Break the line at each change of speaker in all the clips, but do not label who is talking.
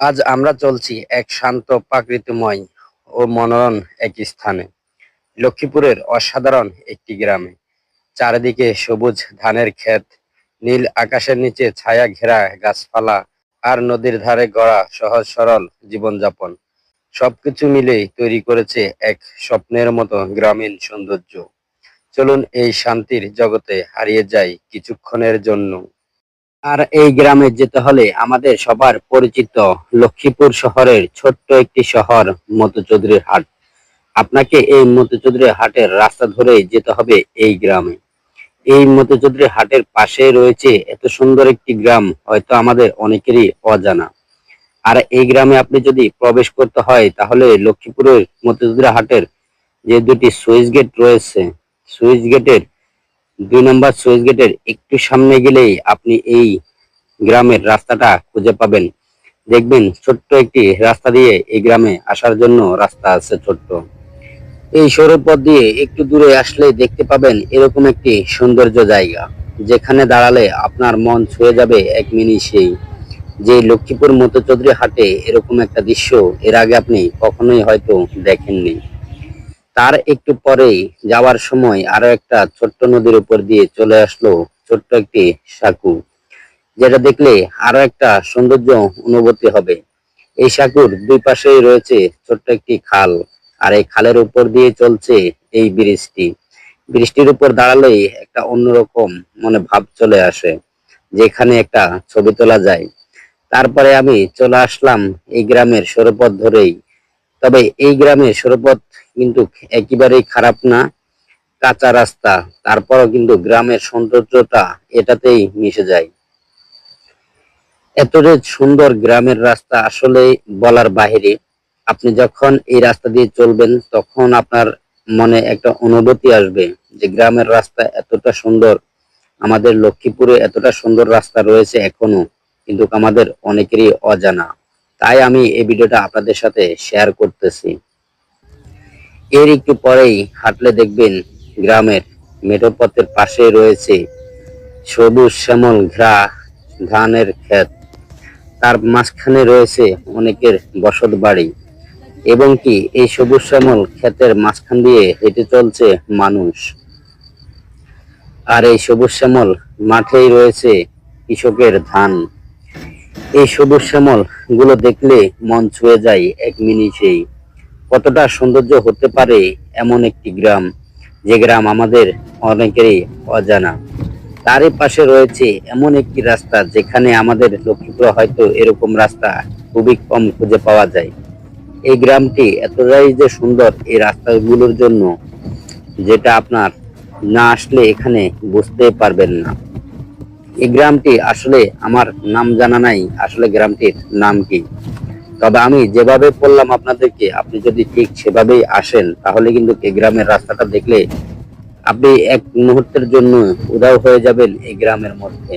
আজ আমরা চলছি এক শান্ত, প্রাকৃতিময় ও মনোরম এক স্থানে। লক্ষ্মীপুরের অসাধারণ একটি গ্রামে। চারিদিকে সবুজ ধানের ক্ষেত, নীল আকাশের নিচে ছায়া ঘেরা গাছপালা আর নদীর ধারে গড়া সহজ সরল জীবনযাপন। সবকিছু মিলেই তৈরি করেছে এক স্বপ্নের মতো গ্রামীণ সৌন্দর্য। চলুন এই শান্তির জগতে হারিয়ে যাই কিছুক্ষণের জন্য। আর এই গ্রামে যেতে হলে আমাদের সবার পরিচিত লক্ষ্মীপুর শহরের ছোট্ট একটি শহর মতুচৌধুরীর হাট। আপনাকে এই মতুচৌধুরী হাটের রাস্তা ধরে যেতে হবে এই গ্রামে। এই মতুচৌধুরী হাটের পাশে রয়েছে এত সুন্দর একটি গ্রাম, হয়তো আমাদের অনেকেরই অজানা। আর এই গ্রামে আপনি যদি প্রবেশ করতে হয়, তাহলে লক্ষ্মীপুরের মতুচৌধুরী হাটের যে দুটি সুইচ গেট রয়েছে, সুইচ গেটের দুই নম্বর সুইচ গেটের একটু সামনে গেলেই আপনি এই গ্রামের রাস্তাটা খুঁজে পাবেন। দেখবেন ছোট্ট একটি রাস্তা দিয়ে এই গ্রামে আসার জন্য রাস্তা আছে ছোট্ট। এই সড়ক পথ দিয়ে একটু দূরে আসলে দেখতে পাবেন এরকম একটি সৌন্দর্য জায়গা, যেখানে দাঁড়ালে আপনার মন ছুঁয়ে যাবে এক মিনিটেই যে লক্ষ্মীপুর মতচৌধুরী হাটে এরকম একটা দৃশ্য এর আগে আপনি কখনোই হয়তো দেখেননি। তার একটু পরেই যাওয়ার সময় আরও একটা ছোট্ট নদীর উপর দিয়ে চলে আসলো ছোট্ট একটি সাঁকু, যেটা দেখলে আরও একটা সৌন্দর্য অনুভূতি হবে। এই সাঁকুর দুই পাশেই রয়েছে ছোট্ট একটি খাল, আর এই খালের উপর দিয়ে চলছে এই ব্রিজটি ব্রিজটির উপর দাঁড়ালেই একটা অন্যরকম মনে ভাব চলে আসে, যেখানে একটা ছবি তোলা যায়। তারপরে আমি চলে আসলাম এই গ্রামের সরপথ ধরেই। তবে এই গ্রামের সরপথ কিন্তু একেবারেই খারাপ না। কাঁচা রাস্তা, তারপরও কিন্তু গ্রামের সৌন্দর্যটা এটাতেই মিশে যায়। এতটা সুন্দর গ্রামের রাস্তা আসলে বলার বাহিরে, আপনি যখন এই রাস্তা দিয়ে চলবেন, তখন আপনার মনে একটা অনুভূতি আসবে যে গ্রামের রাস্তা এতটা সুন্দর, আমাদের লক্ষ্মীপুরে এতটা সুন্দর রাস্তা রয়েছে এখনও, কিন্তু আমাদের অনেকেরই অজানা। তাই আমি এই ভিডিওটা আপনাদের সাথে শেয়ার করতেছি। এর একটু পরেই হাঁটলে দেখবেন গ্রামের মেঠো পথের পাশে রয়েছে সবুজ শ্যামল ঘেরা ধানের ক্ষেত। তার মাঝখানে রয়েছে অনেকের বসত বাড়ি এবং কি এই সবুজ শ্যামল ক্ষেতের মাঝখান দিয়ে হেঁটে চলছে মানুষ। আর এই সবুজ শ্যামল মাঠেই রয়েছে কৃষকের ধান। এই সবুজ শ্যামলগুলো দেখলে মন ছুঁয়ে যায় এক মিনিটেই। কতটা সৌন্দর্য হতে পারে এমন একটি গ্রাম, যে গ্রাম আমাদের অনেকেরই অজানা। তারই পাশে রয়েছে এমন একটি রাস্তা, যেখানে আমাদের লক্ষ্মীপুরে হয়তো এরকম রাস্তা খুবই কম খুঁজে পাওয়া যায়। এই গ্রামটি এতটাই যে সুন্দর এই রাস্তাগুলোর জন্য, যেটা আপনার না আসলে এখানে বুঝতে পারবেন না। এই গ্রামটি আসলে আমার নাম জানা নাই, আসলে গ্রামটির নাম কি? তবে আমি যেভাবে বললাম আপনাদেরকে, আপনি যদি ঠিক সেভাবেই আসেন, তাহলে কিন্তু এই গ্রামের রাস্তাটা দেখলে আপনি এক মুহূর্তের জন্য উদাও হয়ে যাবেন এই গ্রামের মধ্যে।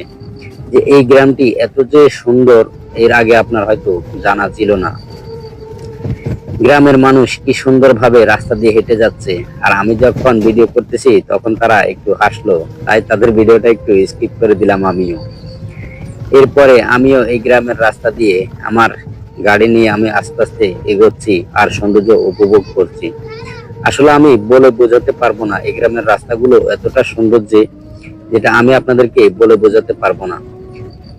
যে এই গ্রামটি এত যে সুন্দর, এর আগে আপনার হয়তো জানা ছিল না। গ্রামের মানুষ কি সুন্দরভাবে রাস্তা দিয়ে হেঁটে যাচ্ছে, আর আমি যখন ভিডিও করতেছি, তখন তারা একটু হাসলো। তাই তাদের ভিডিওটা একটু স্কিপ করে দিলাম আমিও। এরপরে আমিও এই গ্রামের রাস্তা দিয়ে আমার গাড়ি নিয়ে আমি আস্তে আস্তে এগোচ্ছি আর সৌন্দর্য উপভোগ করছি। আসলে আমি বলে বোঝাতে পারব না, এই গ্রামের রাস্তাগুলো এতটা সুন্দর যে, যেটা আমি আপনাদেরকে বলে বোঝাতে পারব না।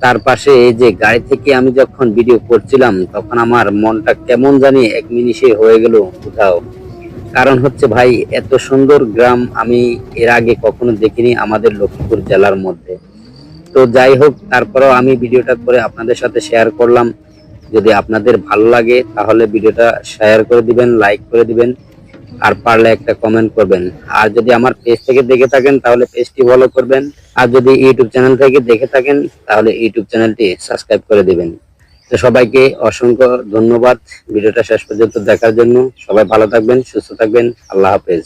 তার পাশে যে গাড়ি থেকে আমি যখন ভিডিও করছিলাম, তখন আমার মনটা কেমন জানি এক মিনিশে হয়ে গেল কোথাও। কারণ হচ্ছে ভাই, এত সুন্দর গ্রাম আমি এর আগে কখনো দেখিনি আমাদের লক্ষ্মীপুর জেলার মধ্যে। তো যাই হোক, তারপরেও আমি ভিডিওটা করে আপনাদের সাথে শেয়ার করলাম। যদি আপনাদের ভালো লাগে, তাহলে ভিডিওটা শেয়ার করে দিবেন লাইক করে দিবেন, আর পারলে একটা কমেন্ট করবেন। আর যদি আমার পেজ থেকে দেখে থাকেন, তাহলে পেজটি ফলো করবেন। আর যদি ইউটিউব চ্যানেল থেকে দেখে থাকেন, তাহলে ইউটিউব চ্যানেলটি সাবস্ক্রাইব করে দিবেন। তো সবাইকে অসংখ্য ধন্যবাদ। ভিডিওটা শেষ পর্যন্ত দেখার জন্য। সবাই ভালো থাকবেন, সুস্থ থাকবেন। আল্লাহ হাফেজ।